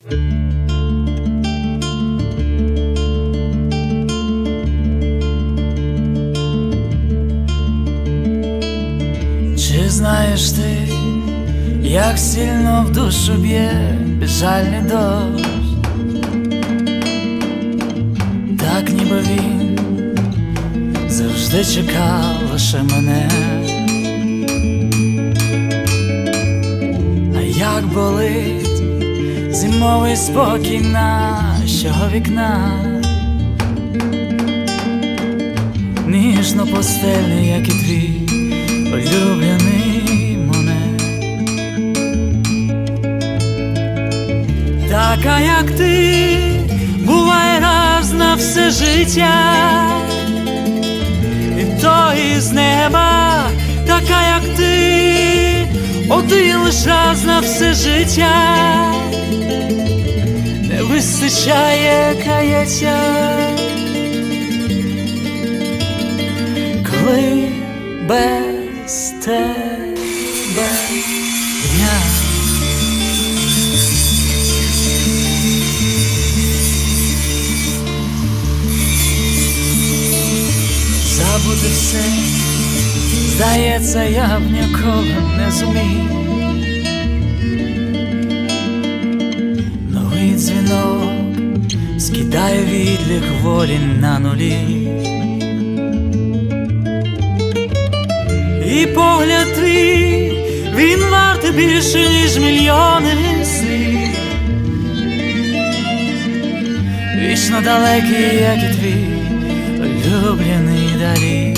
Чи знаєш ти, як сильно в душу б'є безжальний дощ? Так ніби він завжди чекав лише мене. А як болить зимовий спокій нашого вікна, ніжно постельний, як і твій улюблений монет. Така, як ти, буває раз на все життя, і то із неба, така, як ти, один лиш раз на все життя, не вистачає каяття. Коли без тебе я забути все, здається, я б ніколи не зумів. Новий дзвінок скидає відлік волі на нулі. І погляд твій, він вартий більше, ніж мільйони слів. Вічно далекий, як і твій улюблений далі.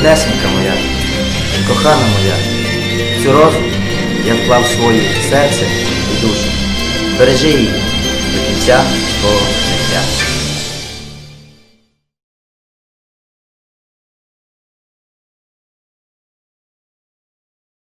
Ріднесенька моя, кохана моя, цю розу я вклав своє серце і душу. Бережи її до кінця свого життя.